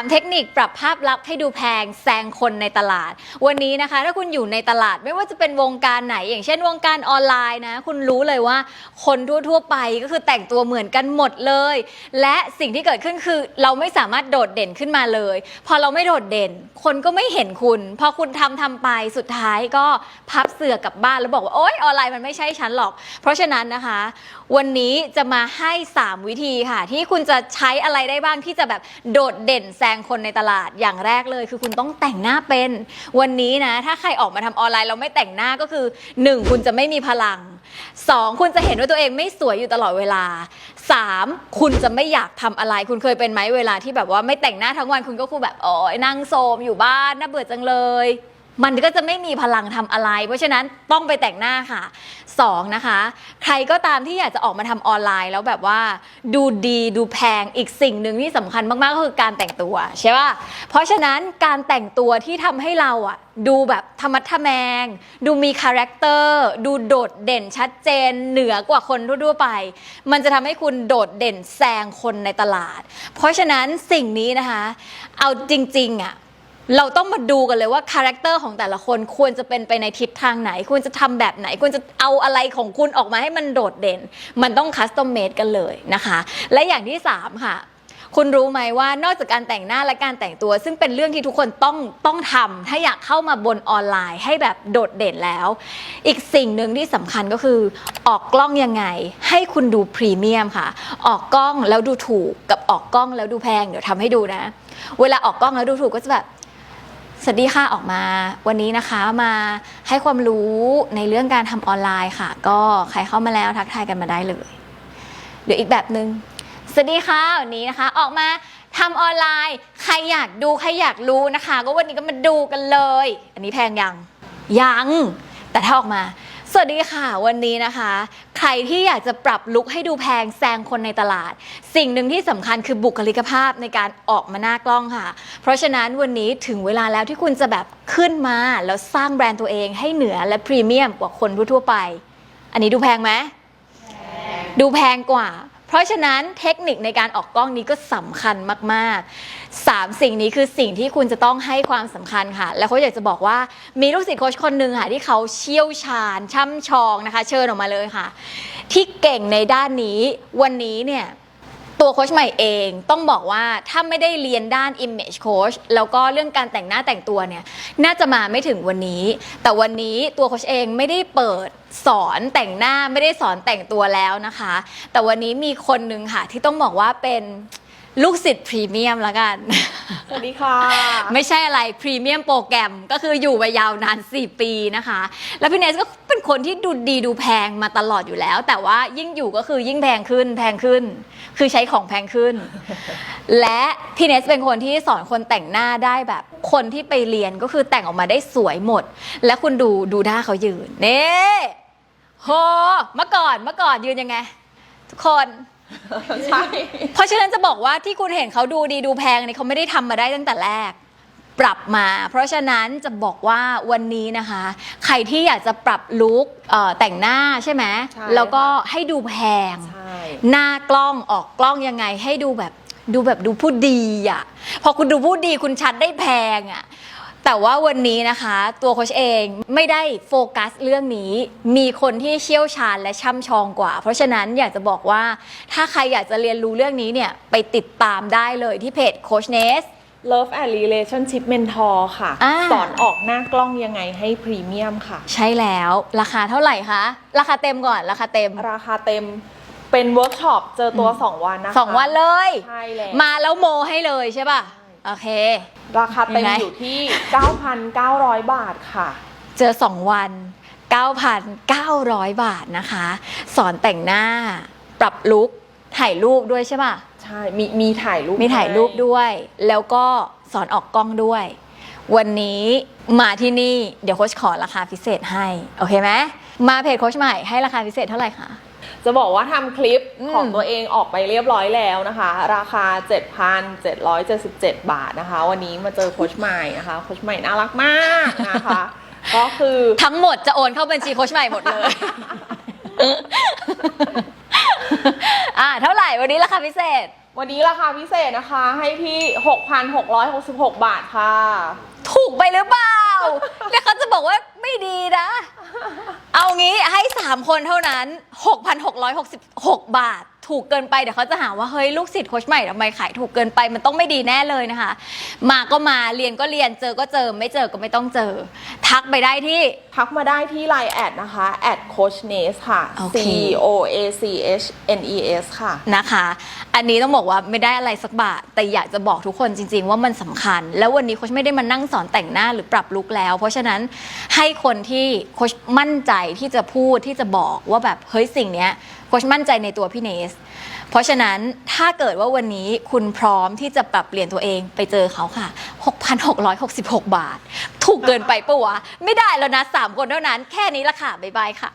3 เทคนิคปรับภาพลักษณ์ให้ดูแพงแซงคนในตลาด วันนี้นะคะ ถ้าคุณอยู่ในตลาดไม่ว่าจะเป็นวงการไหน อย่างเช่นวงการออนไลน์นะ คุณรู้เลยว่าคนทั่วๆไปก็คือแต่งตัวเหมือนกันหมดเลย และสิ่งที่เกิดขึ้นคือ เราไม่สามารถโดดเด่นขึ้นมาเลย พอเราไม่โดดเด่น คนก็ไม่เห็นคุณ พอคุณทำทำไปสุดท้ายก็พับเสือกลับบ้านแล้วบอกว่าโอ๊ยออนไลน์มันไม่ใช่ฉันหรอก เพราะฉะนั้นนะคะ วันนี้จะมาให้ 3 วิธีค่ะ ที่คุณจะใช้อะไรได้บ้างที่จะแบบโดดเด่นแซงคนในตลาดอย่างแรกเลย คือคุณต้องแต่งหน้าเป็น วันนี้นะ ถ้าใครออกมาทำออนไลน์เราไม่แต่งหน้าก็คือ 1 คุณจะไม่มีพลัง 2 คุณจะเห็นว่าตัวเองไม่สวยอยู่ตลอดเวลา 3 คุณจะไม่อยากทำอะไร คุณเคยเป็นไหมเวลาที่แบบว่าไม่แต่งหน้าทั้งวันคุณก็คือแบบอ๋อนั่งโซมอยู่บ้านน่าเบื่อจังเลย มันก็จะไม่มีพลังทำอะไร เพราะฉะนั้นต้องไปแต่งหน้าค่ะ 2 นะคะ ใครก็ตามที่อยากจะออกมาทำออนไลน์แล้วแบบว่า ดูดีดูแพงอีกสิ่งหนึ่งที่สำคัญมาก ๆ ก็คือการแต่งตัวใช่ป่ะเพราะฉะนั้นการแต่งตัวที่ทำให้เราอะดูแบบธรรมะทะแมง ดูมีคาแรคเตอร์ดูโดดเด่นชัดเจนเหนือกว่าคนทั่วๆไป มันจะทำให้คุณโดดเด่นแซงคนในตลาด เพราะฉะนั้นสิ่งนี้นะคะ เอาจริงๆอะ เราต้องมาดูกันเลยว่าคาแรคเตอร์ของแต่ละคนควรจะเป็นไปในทิศทางไหน ควรจะทำแบบไหน ควรจะเอาอะไรของคุณออกมาให้มันโดดเด่น มันต้องคัสตอมเมดกันเลยนะคะ และอย่างที่ 3 ค่ะคุณรู้ไหมว่านอกจากการแต่งหน้าและการแต่งตัว ซึ่งเป็นเรื่องที่ทุกคนต้องต้องทำถ้าอยากเข้ามาบนออนไลน์ให้แบบโดดเด่นแล้ว อีกสิ่งหนึ่งที่สำคัญก็คือ ออกกล้องยังไง ให้คุณดูพรีเมียมค่ะ ออกกล้องแล้วดูถูกกับออกกล้องแล้วดูแพงเดี๋ยวทำให้ดูนะ เวลาออกกล้องแล้วดูถูกก็จะแบบ สวัสดีค่ะออกมาวันนี้นะคะมาให้ความรู้ในเรื่องการทำออนไลน์ค่ะ ก็ใครเข้ามาแล้วทักทายกันมาได้เลยเดี๋ยวอีกแบบหนึง่งสวัสดีค่ะวันนี้นะคะ ออกมาทำออนไลน์ ใครอยากดูใครอยากรู้นะคะ ก็วันนี้ก็มาดูกันเลย อันนี้แพงยังยังแต่ถ้าออกมา สวัสดีค่ะวันนี้นะคะ ใครที่อยากจะปรับลุคให้ดูแพงแซงคนในตลาด สิ่งหนึ่งที่สำคัญคือบุคลิกภาพในการออกมาหน้ากล้องค่ะ เพราะฉะนั้นวันนี้ถึงเวลาแล้วที่คุณจะแบบขึ้นมาแล้วสร้างแบรนด์ตัวเองให้เหนือและพรีเมียมกว่าคนทั่วๆไป อันนี้ดูแพงไหมดูแพงกว่า เพราะฉะนั้นเทคนิคในการออกกล้องนี้ก็สำคัญมากๆ 3 สิ่งนี้คือสิ่งที่คุณจะต้องให้ความสำคัญค่ะ แล้วเขาอยากจะบอกว่ามีลูกศิษย์โค้ชคนหนึ่งค่ะที่เขาเชี่ยวชาญช่ำชองนะคะ เชิญออกมาเลยค่ะ ที่เก่งในด้านนี้วันนี้เนี่ย ตัวโค้ชใหม่เองต้องบอกว่าถ้าไม่ได้เรียนด้าน image coach แล้วก็เรื่องการแต่งหน้าแต่งตัวเนี่ยน่าจะมาไม่ถึงวันนี้ แต่วันนี้ตัวโค้ชเองไม่ได้เปิดสอนแต่งหน้าไม่ได้สอนแต่งตัวแล้วนะคะ แต่วันนี้มีคนหนึ่งค่ะที่ต้องบอกว่าเป็น ลูกศิษย์พรีเมียมละกัน สวัสดีค่ะ ไม่ใช่อะไรพรีเมียมโปรแกรมก็คืออยู่มายาวนาน 4 ปีนะคะ แล้วพี่เนสก็เป็นคนที่ดูดีดูแพงมาตลอดอยู่แล้ว แต่ว่ายิ่งอยู่ก็คือยิ่งแพงขึ้นแพงขึ้น คือใช้ของแพงขึ้น และพี่เนสเป็นคนที่สอนคนแต่งหน้าได้แบบ คนที่ไปเรียนก็คือแต่งออกมาได้สวยหมด และคุณดูดูหน้าเขายืนเน่โหเมื่อก่อนเมื่อก่อนยืนยังไง ทุกคน ใช่ เพราะฉะนั้นจะบอกว่าที่คุณเห็นเขาดูดีดูแพงเนี่ยเขาไม่ได้ทำมาได้ตั้งแต่แรก ปรับมา เพราะฉะนั้นจะบอกว่าวันนี้นะคะ ใครที่อยากจะปรับลุคเอ่อแต่งหน้าใช่ไหมใช่แล้วก็ให้ดูแพง ใช่ หน้ากล้องออกกล้องยังไงให้ดูแบบดูแบบดูผู้ดีอะ พอคุณดูผู้ดีคุณชัดได้แพงอะ แต่ว่าวันนี้นะคะตัวโค้ชเองไม่ได้โฟกัสเรื่องนี้ มีคนที่เชี่ยวชาญและช่ำชองกว่า เพราะฉะนั้นอยากจะบอกว่าถ้าใครอยากจะเรียนรู้เรื่องนี้เนี่ยไปติดตามได้เลยที่เพจโคชเนส Love and Relationship Mentor ค่ะ อ่า สอนออกหน้ากล้องยังไงให้พรีเมียมค่ะ ใช่แล้วราคาเท่าไหร่คะ ราคาเต็มก่อนราคาเต็มราคาเต็มเป็นเวิร์กช็อปเจอตัว 2 วันนะคะสองวันเลย ใช่แล้วมาแล้วโมให้เลยใช่ป่ะ โอเค ราคาเต็มยังไง อยู่ที่ 9,900 บาทค่ะ เจอ 2 วัน 9,900 บาทนะคะ สอนแต่งหน้า ปรับลุคถ่ายรูปด้วยใช่ป่ะ ใช่ มีมีถ่ายรูปมีถ่ายรูปให้ด้วย แล้วก็สอนออกกล้องด้วย วันนี้มาที่นี่ เดี๋ยวโค้ชขอราคาพิเศษให้ โอเคไหม มาเพจโค้ชใหม่ให้ราคาพิเศษเท่าไหร่คะ จะบอกว่าทำคลิปอืมของตัวเองออกไปเรียบร้อยแล้วนะคะ ราคา 7,777 บาทนะคะ วันนี้มาเจอโค้ชใหม่นะคะโค้ชใหม่น่ารักมากนะคะ ก็คือทั้งหมดจะโอนเข้าบัญชีโค้ชใหม่หมดเลย อ่าเท่าไหร่วันนี้ราคาพิเศษ วันนี้ราคาพิเศษนะคะ ให้ที่ 6,666 บาทค่ะ ถูกไปหรือเปล่า เดี๋ยวเขาจะบอกว่าไม่ดีนะ เอางี้ให้ 3 คนเท่านั้น 6,666 บาท ถูกเกินไปเดี๋ยวเขาจะหาว่าเฮ้ยลูกศิษย์โคชใหม่ทำไมขายถูกเกินไปมันต้องไม่ดีแน่เลยนะคะ มาก็มาเรียนก็เรียนเจอก็เจอไม่เจอก็ไม่ต้องเจอ ทักไปได้ที่ ทักมาได้ที่ Line แอดนะคะแอดโคชเนสค่ะ โอ C เค O A C H N E S ค่ะ นะคะ อันนี้ต้องบอกว่าไม่ได้อะไรสักบาท แต่อยากจะบอกทุกคนจริง ๆ ว่ามันสำคัญ แล้ววันนี้โค้ชไม่ได้มานั่งสอนแต่งหน้าหรือปรับลุคแล้ว เพราะฉะนั้นให้คนที่โค้ชมั่นใจที่จะพูดที่จะบอกว่าแบบเฮ้ยสิ่งเนี้ย โค้ชมั่นใจในตัวพี่เนส เพราะฉะนั้นถ้าเกิดว่าวันนี้คุณพร้อมที่จะปรับเปลี่ยนตัวเองไปเจอเขาค่ะ 6,666 บาท ถูกเกินไปปะวะ ไม่ได้แล้วนะ 3 คนเท่านั้น แค่นี้ละค่ะ บ๊ายบายค่ะ